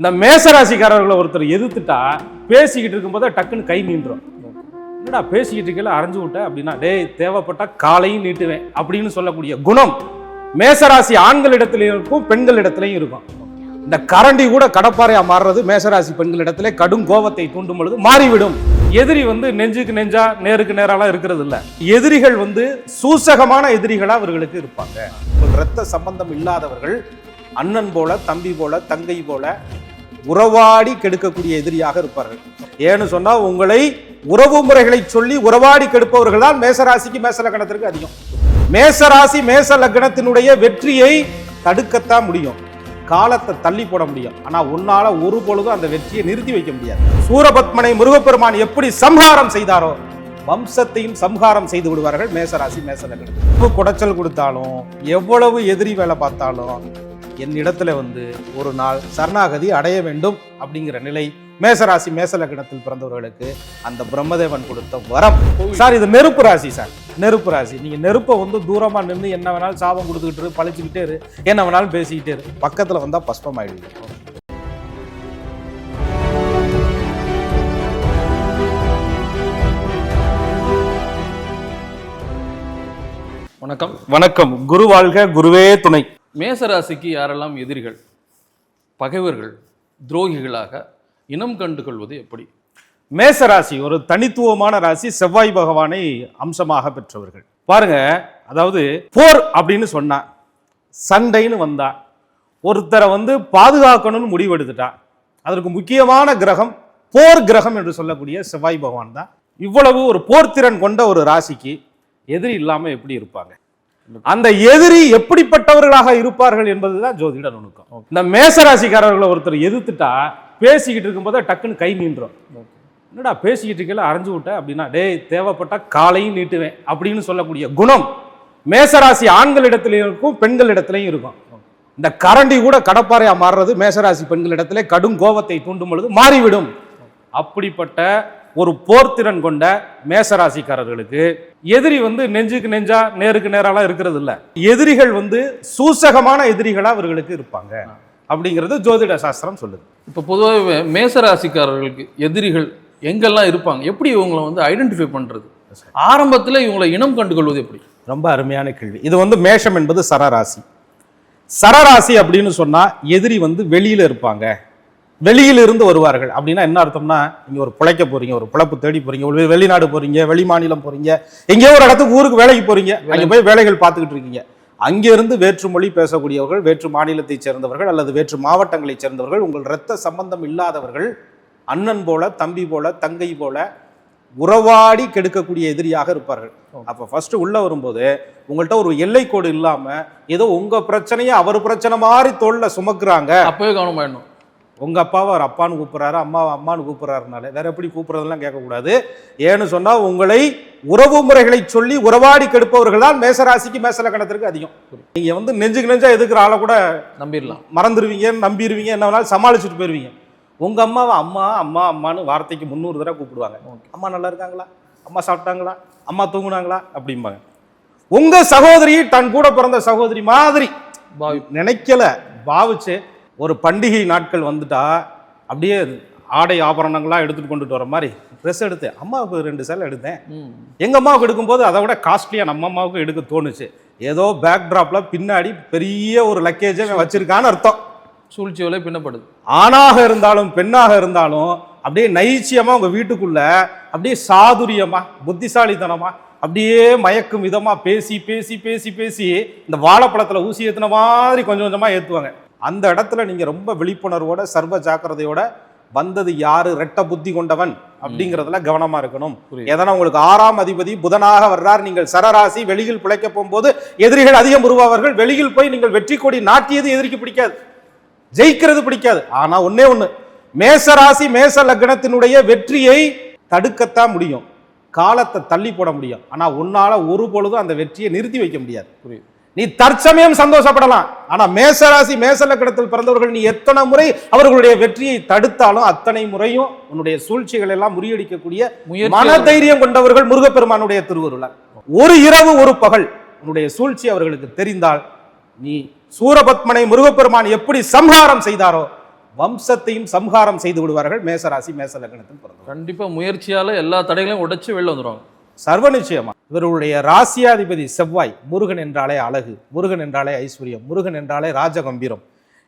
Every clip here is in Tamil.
இந்த மேசராசிக்காரர்களை ஒருத்தர் எதிர்த்துட்டா பேசிக்கிட்டு இருக்கும்போது டக்குன்னு கை நீண்டுரும் என்னடா பேசிக்கிட்டு இருக்கல அரைஞ்சு விட்ட அப்படின்னா டேய் தேவைப்பட்டா காலையும் நீட்டுவேன் அப்படின்னு சொல்லக்கூடிய குணம் மேசராசி ஆண்களிடத்துலையும் இருக்கும் பெண்களிடத்திலையும் இருக்கும். இந்த கரண்டி கூட கடப்பாறையா மாறுறது மேசராசி பெண்களிடத்திலே கடும் கோபத்தை தூண்டும் பொழுது மாறிவிடும். எதிரி வந்து நெஞ்சுக்கு நெஞ்சா நேருக்கு நேராலாம் இருக்கிறது இல்ல எதிரிகள் வந்து சூசகமான எதிரிகளா அவர்களுக்கு இருப்பாங்க. ரத்த சம்பந்தம் இல்லாதவர்கள் அண்ணன் போல தம்பி போல தங்கை போல உறவாடி கெடுக்கக்கூடிய எதிரியாக இருப்பார்கள். ஏன்னு சொன்னால் உங்களை உறவு முறைகளை சொல்லி உறவாடி கெடுப்பவர்கள் தான் மேசராசிக்கு மேச லக்னத்திற்கு அதிகம். மேசராசி மேச லக்னத்தினுடைய வெற்றியை தடுக்கத்தான் முடியும். காலத்தை தள்ளி போட முடியும். ஆனால் உன்னால ஒரு பொழுதும் அந்த வெற்றியை நிறுத்தி வைக்க முடியாது. சூரபத்மனை முருகப்பெருமான் எப்படி சம்ஹாரம் செய்தாரோ வம்சத்தையும் சம்ஹாரம் செய்து விடுவார்கள் மேசராசி மேச லக்னம் குடைச்சல் கொடுத்தாலும் எவ்வளவு எதிரி வேலை பார்த்தாலும் என் இடத்துல வந்து ஒரு நாள் சரணாகதி அடைய வேண்டும் அப்படிங்கிற நிலை மேசராசி மேச லக்னத்தில் பிறந்தவர்களுக்கு அந்த பிரம்மதேவன் கொடுத்த வரம். சார் இது நெருப்பு ராசி சார். நெருப்பு ராசி. நீங்க நெருப்பை வந்து தூரமா நின்று என்ன வேணாலும் சாபம் கொடுத்துக்கிட்டு இரு, பழிச்சுக்கிட்டே இரு என்ன வேணாலும் பேசிக்கிட்டே இரு. பக்கத்துல வந்தா பஸ்பம் ஆயிடுது வணக்கம். வணக்கம். குரு வாழ்க குருவே துணை. மேசராசிக்கு யாரெல்லாம் எதிரிகள்? பகைவர்கள் துரோகிகளாக இனம் கண்டு கொள்வது எப்படி? மேசராசி ஒரு தனித்துவமான ராசி செவ்வாய் பகவானை அம்சமாக பெற்றவர்கள். பாருங்க அதாவது போர் அப்படின்னு சொன்னா சண்டைன்னு வந்தா ஒருத்தரை வந்து பாதுகாக்கணும்னு முடிவெடுத்துட்டான் அதற்கு முக்கியமான கிரகம் போர் கிரகம் என்று சொல்லக்கூடிய செவ்வாய் பகவான் தான். இவ்வளவு ஒரு போர்த்திறன் கொண்ட ஒரு ராசிக்கு எதிரி இல்லாமல் எப்படி இருப்பாங்க? அந்த எதிரி எப்படிப்பட்டவர்களாக இருப்பார்கள் என்பதுதான் ஜோதிட நுணுக்கம். இந்த மேசராசிக்காரர்களை ஒருத்தர் எதிர்த்துட்டா பேசிக்கிட்டு இருக்கும்போது டக்குன்னு கை நீண்டுரும் என்னடா பேசிக்கிட்டு இருக்கல அரைஞ்சு விட்ட அப்படின்னா டேய் தேவைப்பட்டா காலையும் நீட்டுவேன் அப்படின்னு சொல்லக்கூடிய குணம் மேசராசி ஆண்களிடத்திலையும் இருக்கும் பெண்களிடத்திலையும் இருக்கும். இந்த கரண்டி கூட கடப்பாறையா மாறுறது மேசராசி பெண்களிடத்திலே கடும் கோபத்தை தூண்டும் பொழுது மாறிவிடும். அப்படிப்பட்ட ஒரு போர்த்திறன் கொண்ட மேசராசிக்காரர்களுக்கு எதிரி வந்து நெஞ்சுக்கு நெஞ்சா நேருக்கு நேராலாம் இருக்கிறது இல்ல. எதிரிகள் வந்து சூசகமான எதிரிகளா அவர்களுக்கு இருப்பாங்க. அப்படிங்கிறது ஜோதிட சாஸ்திரம் சொல்லுது. இப்போ பொதுவாகவே மேசராசிக்காரர்களுக்கு எதிரிகள் எங்கெல்லாம் இருப்பாங்க? எப்படி இவங்களை வந்து ஐடென்டிஃபை பண்றது? ஆரம்பத்தில் இவங்களை இனம் கண்டு கொள்வது எப்படி? ரொம்ப அருமையான கேள்வி. இது வந்து மேஷம் என்பது சரராசி. சரராசி அப்படின்னு சொன்னா எதிரி வந்து வெளியில இருப்பாங்க. வெளியிலிருந்து வருவார்கள். அப்படின்னா என்ன அர்த்தம்னா நீங்கள் ஒரு பிழைக்க போறீங்க ஒரு பிழைப்பு தேடி போகிறீங்க ஒரு வெளிநாடு போகிறீங்க வெளி மாநிலம் போகிறீங்க எங்கேயோ ஒரு இடத்துக்கு ஊருக்கு வேலைக்கு போகிறீங்க அங்கே போய் வேலைகள் பார்த்துக்கிட்டு இருக்கீங்க. அங்கிருந்து வேற்று மொழி பேசக்கூடியவர்கள் வேற்று மாநிலத்தைச் சேர்ந்தவர்கள் அல்லது வேற்று மாவட்டங்களைச் சேர்ந்தவர்கள் உங்கள் இரத்த சம்பந்தம் இல்லாதவர்கள் அண்ணன் போல தம்பி போல தங்கை போல உறவாடி கெடுக்கக்கூடிய எதிரியாக இருப்பார்கள். அப்போ ஃபர்ஸ்ட் உள்ள வரும்போது உங்கள்கிட்ட ஒரு எல்லை கோடு இல்லாம ஏதோ உங்க பிரச்சனையை அவர் பிரச்சனை மாதிரி தோல்ல சுமக்குறாங்க. அப்பவே கவனமாயிடணும். உங்க அப்பாவை அவர் அப்பான்னு கூப்பிடுறாரு அம்மாவை அம்மான்னு கூப்பிடுறாருனால வேற எப்படி கூப்பிடுறதெல்லாம் கேட்கக்கூடாது. ஏன்னு சொன்னா உங்களை உறவு முறைகளை சொல்லி உறவாடி கெடுப்பவர்கள் தான் மேசராசிக்கு மேச லக்கணத்திற்கு அதிகம். நீங்க வந்து நெஞ்சுக்கு நெஞ்சா எதுக்குற ஆளை கூட நம்பிடலாம். மறந்துடுவீங்க நம்பிடுவீங்க என்ன வேணாலும் சமாளிச்சுட்டு போயிருவீங்க. உங்க அம்மாவை அம்மா அம்மா அம்மான்னு வார்த்தைக்கு முந்நூறு தடவை கூப்பிடுவாங்க. அம்மா நல்லா இருக்காங்களா? அம்மா சாப்பிட்டாங்களா? அம்மா தூங்குனாங்களா? அப்படிம்பாங்க. உங்க சகோதரி தன் கூட பிறந்த சகோதரி மாதிரி நினைக்கல பாவிச்சு ஒரு பண்டிகை நாட்கள் வந்துட்டா அப்படியே ஆடை ஆபரணங்கள்லாம் எடுத்துட்டு கொண்டுட்டு வர மாதிரி ட்ரெஸ் எடுத்து அம்மாவுக்கு ரெண்டு சேலை எடுத்தேன். ம். எங்க அம்மாவுக்கு எடுக்கும்போது அதை விட காஸ்ட்லியா நம்ம அம்மாவுக்கு எடுக்க தோணுச்சு. ஏதோ பேக் டிராப்ல பின்னாடி பெரிய ஒரு லக்கேஜை வச்சிருக்கான்னு அர்த்தம். சூழ்ச்சி வலை பின்னப்படுது. ஆணாக இருந்தாலும் பெண்ணாக இருந்தாலும் அப்படியே நைச்சியமா உங்க வீட்டுக்குள்ள அப்படியே சாதுரியமா புத்திசாலித்தனமா அப்படியே மயக்கும் விதமா பேசி பேசி பேசி பேசி இந்த வாழைப்பழத்துல ஊசி ஏத்துன மாதிரி கொஞ்சம் கொஞ்சமா ஏத்துவாங்க. அந்த இடத்துல நீங்க ரொம்ப விழிப்புணர்வோட சர்வ ஜாக்கிரதையோட வந்தது யாரு? ரெட்ட புத்தி கொண்டவன் அப்படிங்கறதுல கவனமா இருக்கணும். எதனா உங்களுக்கு ஆறாம் அதிபதி புதனாக வர்றார். நீங்கள் சரராசி வெளியில் பிழைக்க போகும்போது எதிரிகள் அதிகம் உருவாவார்கள். வெளியில் போய் நீங்கள் வெற்றி கொடி நாட்டியது எதிரிக்கு பிடிக்காது. ஜெயிக்கிறது பிடிக்காது. ஆனா ஒண்ணே ஒண்ணு. மேச ராசி மேச லக்னத்தினுடைய வெற்றியை தடுக்கத்தான் முடியும். காலத்தை தள்ளி போட முடியும். ஆனா உன்னால ஒரு பொழுதும் அந்த வெற்றியை நிறுத்தி வைக்க முடியாது. புரியுது. நீ தற்சமயம் சந்தோஷப்படலாம். ஆனா மேசராசி மேச லக்னத்தில் பிறந்தவர்கள் நீ எத்தனை முறை அவர்களுடைய வெற்றியை தடுத்தாலும் அத்தனை முறையும் உன்னுடைய சூழ்ச்சிகள் எல்லாம் முறியடிக்கக்கூடிய முயற்சி மனதைரியம் கொண்டவர்கள் முருகப்பெருமானுடைய திருவருளார் ஒரு இரவு ஒரு பகல் உன்னுடைய சூழ்ச்சி அவர்களுக்கு தெரிந்தால் நீ சூரபத்மனை முருகப்பெருமான் எப்படி சம்ஹாரம் செய்தாரோ வம்சத்தையும் சம்ஹாரம் செய்து விடுவார்கள் மேசராசி மேச லக்னத்தில் பிறந்தவர் கண்டிப்பா முயற்சியால எல்லா தடைகளையும் உடைச்சு வெளில வந்துருவாங்க. சர்வ நிச்சயமா இவருடைய ராசியாதிபதி செவ்வாய் முருகன் என்றாலே அழகு முருகன் என்றாலே ஐஸ்வர்யம் முருகன் என்றாலே ராஜகம்பீரம்.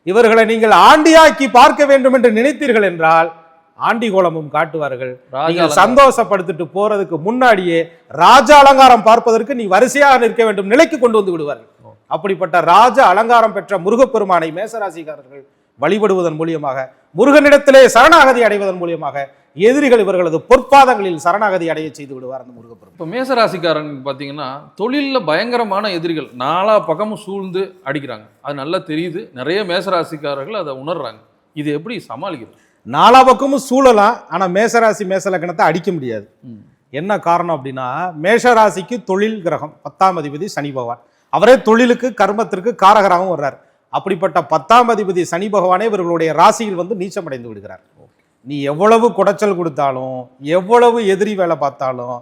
இவர்களை நீங்கள் ஆண்டியாக்கி பார்க்க வேண்டும் என்று நினைத்தீர்கள் என்றால் ஆண்டி கோலமும் காட்டுவார்கள். நீங்கள். சந்தோஷப்படுத்திட்டு போறதுக்கு முன்னாடியே ராஜ அலங்காரம் பார்ப்பதற்கு நீ வரிசையாக நிற்க வேண்டும் நிலைக்கு கொண்டு வந்து விடுவார்கள். அப்படிப்பட்ட ராஜ அலங்காரம் பெற்ற முருகப்பெருமானை மேசராசிக்காரர்கள் வழிபடுவதன் மூலியமாக முருகனிடத்திலே சரணாகதி அடைவதன் மூலியமாக எதிரிகள் இவர்களது பொற்பாதங்களில் சரணாகதி அடைய செய்து விடுவார் அந்த முருகப்பெருமான். இப்போ மேசராசிக்காரங்க பார்த்தீங்கன்னா தொழிலில் பயங்கரமான எதிரிகள் நாலா பக்கமும் சூழ்ந்து அடிக்கிறாங்க. அது நல்லா தெரியுது. நிறைய மேசராசிக்காரர்கள் அதை உணர்றாங்க. இது எப்படி சமாளிக்கிறது? நாலா பக்கமும் சூழலாம் ஆனா மேசராசி மேசலக்கணத்தை அடிக்க முடியாது. என்ன காரணம் அப்படின்னா மேஷராசிக்கு தொழில் கிரகம் பத்தாம் அதிபதி சனி பகவான். அவரே தொழிலுக்கு கர்மத்திற்கு காரகராகவும் வர்றார். அப்படிப்பட்ட பத்தாம் அதிபதி சனி பகவானே இவர்களுடைய ராசியில் வந்து நீச்சமடைந்து விடுகிறார். நீ எவ்வளவு குடைச்சல் கொடுத்தாலும் எவ்வளவு எதிரி வேலை பார்த்தாலும்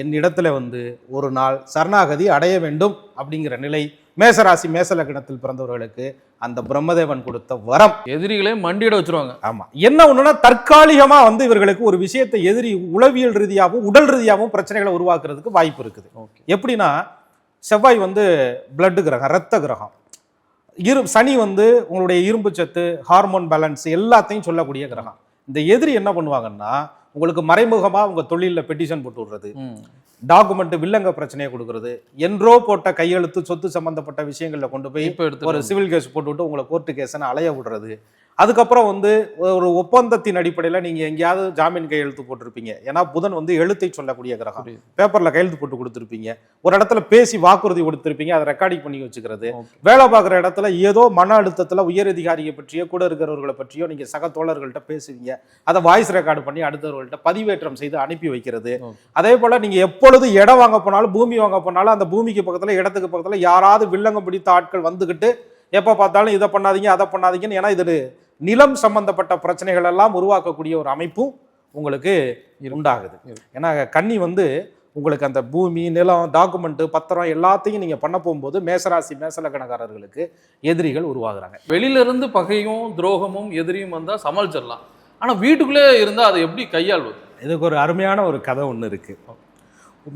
என் இடத்துல வந்து ஒரு நாள் சரணாகதி அடைய வேண்டும் அப்படிங்கிற நிலை மேசராசி மேசலக்கணத்தில் பிறந்தவர்களுக்கு அந்த பிரம்மதேவன் கொடுத்த வரம். எதிரிகளே மண்டியிட வச்சிருவாங்க. ஆமா. என்ன ஒண்ணுன்னா தற்காலிகமா வந்து இவர்களுக்கு ஒரு விஷயத்தை எதிரி உளவியல் ரீதியாகவும் உடல் ரீதியாகவும் பிரச்சனைகளை உருவாக்குறதுக்கு வாய்ப்பு இருக்குது. ஓகே. எப்படின்னா செவ்வாய் வந்து பிளட் கிரகம் ரத்த கிரகம். இரு சனி வந்து உங்களுடைய இரும்பு சத்து ஹார்மோன் பேலன்ஸ் எல்லாத்தையும் சொல்லக்கூடிய கிரகம். இந்த எதிரி என்ன பண்ணுவாங்கன்னா உங்களுக்கு மறைமுகமா உங்க தொழில்ல பெட்டிஷன் போட்டு விடுறது டாக்குமெண்ட் வில்லங்க பிரச்சனையை கொடுக்கறது என்றோ போட்ட கையெழுத்து சொத்து சம்பந்தப்பட்ட விஷயங்கள்ல கொண்டு போய் ஒரு சிவில் கேஸ் போட்டுவிட்டு உங்களை கோர்ட்டு கேஸ்னு அலைய விடுறது அதுக்கப்புறம் வந்து ஒரு ஒப்பந்தத்தின் அடிப்படையில் நீங்கள் எங்கேயாவது ஜாமீன் கையெழுத்து போட்டிருப்பீங்க. ஏன்னா புதன் வந்து எழுத்தை சொல்லக்கூடிய கிரகம். பேப்பரில் கையெழுத்து போட்டு கொடுத்துருப்பீங்க. ஒரு இடத்துல பேசி வாக்குறுதி கொடுத்துருப்பீங்க. அதை ரெக்கார்டிங் பண்ணி வச்சுக்கிறது. வேலை பார்க்குற இடத்துல ஏதோ மன அழுத்தத்தில் உயர் அதிகாரியை பற்றியோ கூட இருக்கிறவர்களை பற்றியோ நீங்கள் சக தோழர்கள்ட்ட பேசுவீங்க. அதை வாய்ஸ் ரெக்கார்டு பண்ணி அடுத்தவர்கள்ட்ட பதிவேற்றம் செய்து அனுப்பி வைக்கிறது. அதே போல் நீங்கள் எப்பொழுது இடம் வாங்க போனாலும் பூமி வாங்க போனாலும் அந்த பூமிக்கு பக்கத்தில் இடத்துக்கு பக்கத்தில் யாராவது வில்லங்கம் பிடித்த ஆட்கள் வந்துக்கிட்டு எப்போ பார்த்தாலும் இதை பண்ணாதீங்க அதை பண்ணாதீங்கன்னு ஏன்னா இது நிலம் சம்பந்தப்பட்ட பிரச்சனைகள் எல்லாம் உருவாக்கக்கூடிய ஒரு அமைப்பும் உங்களுக்கு உண்டாகுது. ஏன்னா கன்னி வந்து உங்களுக்கு அந்த பூமி நிலம் டாக்குமெண்ட்டு பத்திரம் எல்லாத்தையும் நீங்கள் பண்ண போகும்போது மேசராசி மேசலக்கணக்காரர்களுக்கு எதிரிகள் உருவாகுறாங்க. வெளியில இருந்து பகையும் துரோகமும் எதிரியும் வந்தா சமாளிச்சிடலாம். ஆனா வீட்டுக்குள்ளே இருந்தா அதை எப்படி கையாள்வது? இதுக்கு ஒரு அருமையான ஒரு கதை ஒன்று இருக்கு.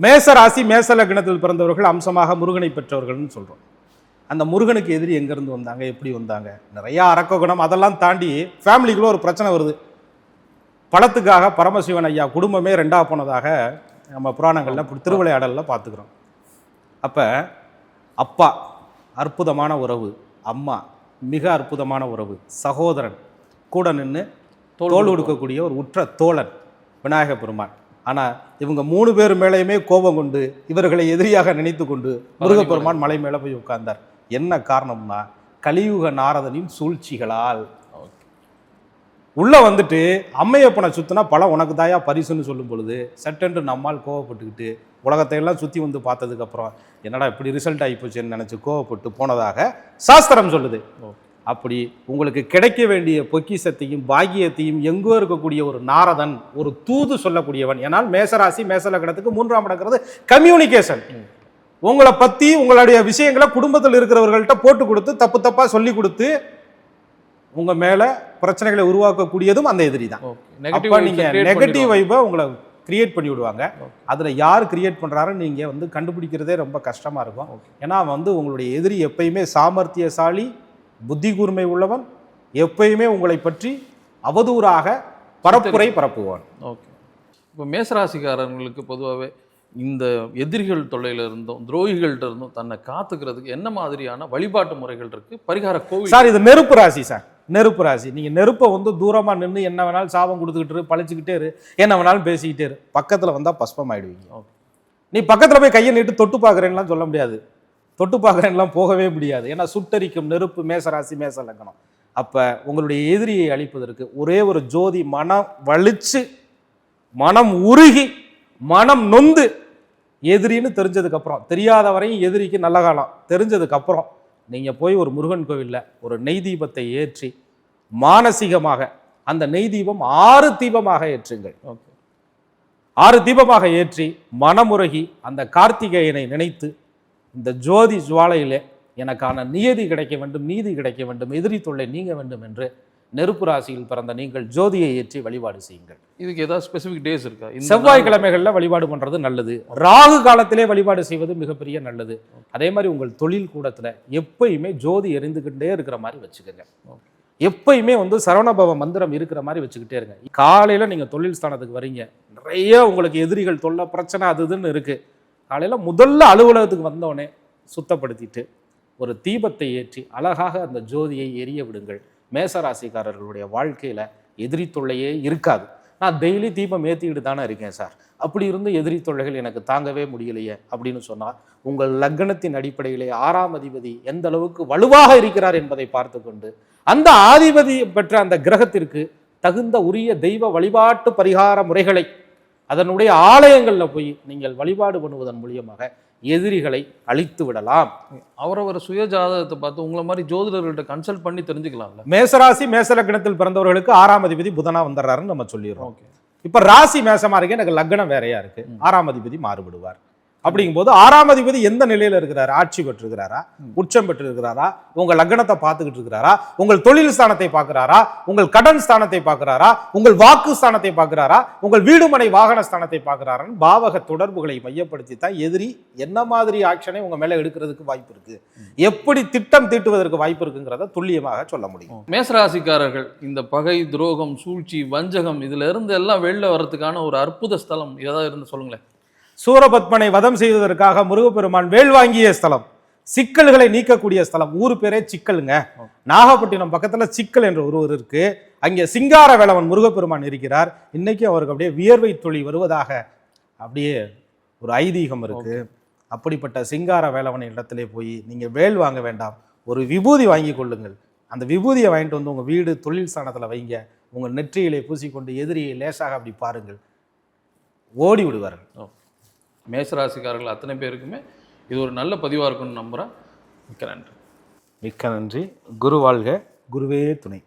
மேசராசி மேசலக்னத்தில் பிறந்தவர்கள் அம்சமாக முருகனை பெற்றவர்கள்னு சொல்றோம். அந்த முருகனுக்கு எதிரி எங்கேருந்து வந்தாங்க? எப்படி வந்தாங்க? நிறைய அரக்க குணம் அதெல்லாம் தாண்டி ஃபேமிலிக்குள்ள ஒரு பிரச்சனை வருது. பணத்துக்காக பரமசிவன் ஐயா குடும்பமே ரெண்டா போனதாக நம்ம புராணங்களில் இப்படி திருவிளையாடலில் பார்த்துக்கிறோம். அப்போ அப்பா அற்புதமான உறவு அம்மா மிக அற்புதமான உறவு சகோதரன் கூட நின்று தோல். கொடுக்கக்கூடிய ஒரு உற்ற தோழன் விநாயக பெருமான். ஆனால் இவங்க மூணு பேர் மேலேயுமே கோபம் கொண்டு இவர்களை எதிரியாக நினைத்து கொண்டு முருகப்பெருமான் மலை மேலே போய் உட்கார்ந்தார். என்ன காரணம்னா கலியுக நாரதனின் சூழ்ச்சிகளால். உள்ள வந்துட்டு அம்மையப்பனை சுத்தினா பழம் உனக்கு தாயா பரிசுன்னு சொல்லும் பொழுது சட்டென்று நம்மால் கோவப்பட்டுக்கிட்டு உலகத்தை எல்லாம் சுற்றி வந்து பார்த்ததுக்கு அப்புறம் என்னடா இப்படி ரிசல்ட் ஆகி போச்சுன்னு நினச்சி கோவப்பட்டு போனதாக சாஸ்திரம் சொல்லுது. அப்படி உங்களுக்கு கிடைக்க வேண்டிய பொக்கிஷத்தையும் பாக்கியத்தையும் எங்கோ இருக்கக்கூடிய ஒரு நாரதன் ஒரு தூது சொல்லக்கூடியவன். ஏன்னால் மேசராசி மேசலக்கணத்துக்கு மூன்றாம் இடங்கிறது கம்யூனிகேஷன் உங்களை பத்தி உங்களுடைய விஷயங்களை குடும்பத்தில் இருக்கிறவர்கள்ட்ட போட்டு கொடுத்து தப்பு தப்பா சொல்லி கொடுத்து உங்க மேல பிரச்சனைகளை உருவாக்கக்கூடியதும் அந்த எதிரி தான். அப்ப நீங்க நெகட்டிவ் வைப்பை உங்களை கிரியேட் பண்ணி விடுவாங்க. அதுல யார் கிரியேட் பண்றாருன்னு நீங்க வந்து கண்டுபிடிக்கிறதே ரொம்ப கஷ்டமா இருக்கும். ஏன்னா வந்து உங்களுடைய எதிரி எப்பயுமே சாமர்த்தியசாலி புத்தி கூர்மை உள்ளவன் எப்பயுமே உங்களை பற்றி அவதூறாக பரப்புரை பரப்புவான். ஓகே இப்போ மேசராசிக்காரங்களுக்கு பொதுவாகவே இந்த எதிரிகள் தொல்லையில இருந்தும் துரோகிகள்கிட்ட இருந்தும் தன்னை காத்துக்கிறதுக்கு என்ன மாதிரியான வழிபாட்டு முறைகள் இருக்கு? பரிகார கோவில். சார் இது நெருப்பு ராசி சார். நெருப்பு ராசி. நீங்க நெருப்பை வந்து தூரமா நின்று என்ன வேணாலும் சாபம் கொடுத்துக்கிட்டு இரு, பழிச்சுக்கிட்டே இரு என்ன வேணாலும் பேசிக்கிட்டே இரு. பக்கத்துல வந்தா பஸ்பம் ஆயிடுவீங்க Okay. நீ பக்கத்துல போய் கையை நீட்டு தொட்டு பார்க்குறேன்லாம் சொல்ல முடியாது. தொட்டு பார்க்குறேன்லாம் போகவே முடியாது. ஏன்னா சுட்டரிக்கும் நெருப்பு மேசராசி மேச லக்கணம் அப்ப உங்களுடைய எதிரியை அழிப்பதற்கு ஒரே ஒரு ஜோதி மனம் வலிச்சு மனம் உருகி மனம் நொந்து எதிரின்னு தெரிஞ்சதுக்கு அப்புறம் தெரியாத வரையும் எதிரிக்கு நல்ல காலம். தெரிஞ்சதுக்கு அப்புறம் நீங்க போய் ஒரு முருகன் கோவில்ல ஒரு நெய் தீபத்தை ஏற்றி மானசீகமாக அந்த நெய் தீபம் ஆறு தீபமாக ஏற்றுங்கள். ஓகே. ஆறு தீபமாக ஏற்றி மனமுருகி அந்த கார்த்திகேயனை நினைத்து இந்த ஜோதி ஜுவாலையிலே எனக்கான நியதி கிடைக்க வேண்டும் நீதி கிடைக்க வேண்டும் எதிரி தொல்லை நீங்க வேண்டும் என்று நெருப்பு ராசியில் பிறந்த நீங்கள் ஜோதியை ஏற்றி வழிபாடு செய்யுங்கள். இதுக்கு ஏதாவது ஸ்பெசிஃபிக் டேஸ் இருக்கா? செவ்வாய்க்கிழமைகளில் வழிபாடு பண்றது நல்லது. ராகு காலத்திலே வழிபாடு செய்வது மிகப்பெரிய நல்லது. அதே மாதிரி உங்கள் தொழில் கூடத்துல எப்பயுமே ஜோதி எரிந்துக்கிட்டே இருக்கிற மாதிரி வச்சுக்கோங்க. எப்பயுமே வந்து சரவணபவ மந்திரம் இருக்கிற மாதிரி வச்சுக்கிட்டே இருங்க. காலையில நீங்க தொழில் ஸ்தானத்துக்கு வரீங்க. நிறைய உங்களுக்கு எதிரிகள் தொல்லை பிரச்சனை அது இதுன்னு இருக்கு. காலையில முதல்ல அலுவலகத்துக்கு வந்தோடனே சுத்தப்படுத்திட்டு ஒரு தீபத்தை ஏற்றி அழகாக அந்த ஜோதியை எரிய விடுங்கள். மேசராசிக்காரர்களுடைய வாழ்க்கையில் எதிரி தொல்லையே இருக்காது. நான் டெய்லி தீபம் ஏற்றிக்கிட்டு தானே இருக்கேன் சார். அப்படி இருந்து எதிரி தொல்லைகள் எனக்கு தாங்கவே முடியலையே அப்படின்னு சொன்னால் உங்கள் லக்னத்தின் அடிப்படையிலே ஆறாம் அதிபதி எந்த அளவுக்கு வலுவாக இருக்கிறார் என்பதை பார்த்து கொண்டு அந்த ஆதிபதி பெற்ற அந்த கிரகத்திற்கு தகுந்த உரிய தெய்வ வழிபாட்டு பரிகார முறைகளை அதனுடைய ஆலயங்களில் போய் நீங்கள் வழிபாடு பண்ணுவதன் மூலியமாக எதிரிகளை அழித்து விடலாம். அவரவர் சுய ஜாதகத்தை பார்த்து உங்களை மாதிரி ஜோதிடர்கள்ட்ட கன்சல்ட் பண்ணி தெரிஞ்சுக்கலாம்ல. மேசராசி மேச லக்னத்தில் பிறந்தவர்களுக்கு ஆறாம் அதிபதி புதனா வந்துடுறாருன்னு நம்ம சொல்லிடுறோம். ஓகே. இப்ப ராசி மேசமா இருக்கு எனக்கு லக்னம் வேறையா இருக்கு. ஆறாம் அதிபதி மாறுபடுவார். அப்படிங்கும்போது ஆறாம் அதிபதி எந்த நிலையில இருக்கிறாரு? ஆட்சி பெற்றிருக்கிறாரா? உச்சம் பெற்றிருக்கிறாரா? உங்க லக்னத்தை பார்த்துக்கிட்டு இருக்கிறாரா? உங்கள் தொழில் ஸ்தானத்தை பார்க்கிறாரா? உங்கள் கடன் ஸ்தானத்தை பார்க்கிறாரா? உங்கள் வாக்கு ஸ்தானத்தை பார்க்கிறாரா? உங்கள் வீடுமனை வாகன ஸ்தானத்தை பார்க்கிறாரான்னு பாவக தொடர்புகளை மையப்படுத்தி தான் எதிரி என்ன மாதிரி ஆக்ஷனை உங்க மேல எடுக்கிறதுக்கு வாய்ப்பு இருக்கு? எப்படி திட்டம் தீட்டுவதற்கு வாய்ப்பு இருக்குங்கிறத துல்லியமாக சொல்ல முடியும். மேசராசிக்காரர்கள் இந்த பகை துரோகம் சூழ்ச்சி வஞ்சகம் இதுல இருந்து எல்லாம் வெளில வர்றதுக்கான ஒரு அற்புத ஸ்தலம் ஏதாவது இருந்து சொல்லுங்களேன். சூரபத்மனை வதம் செய்வதற்காக முருகப்பெருமான் வேல் வாங்கிய ஸ்தலம். சிக்கல்களை நீக்கக்கூடிய ஸ்தலம். ஊர் பேரே சிக்கலுங்க. நாகப்பட்டினம் பக்கத்துல சிக்கல் என்ற ஒருவர் இருக்கு. அங்கே சிங்கார வேலவன் முருகப்பெருமான் இருக்கிறார். இன்னைக்கு அவருக்கு அப்படியே வியர்வை துளி வருவதாக அப்படியே ஒரு ஐதீகம் இருக்கு. அப்படிப்பட்ட சிங்கார வேலவன் இடத்திலே போய் நீங்க வேல் வாங்க வேண்டாம். ஒரு விபூதி வாங்கி கொள்ளுங்கள். அந்த விபூதியை வாங்கிட்டு வந்து உங்க வீடு தொழில் ஸ்தானத்துல வைங்க. உங்கள் நெற்றியிலே பூசிக்கொண்டு எதிரியை லேசாக அப்படி பாருங்கள். ஓடி விடுவார்கள். மேசராசிக்காரர்கள் அத்தனை பேருக்குமே இது ஒரு நல்ல பதிவாக இருக்கும்னு நம்புகிறேன் மிக்க நன்றி. மிக்க நன்றி. குரு வாழ்க. குருவே துணை.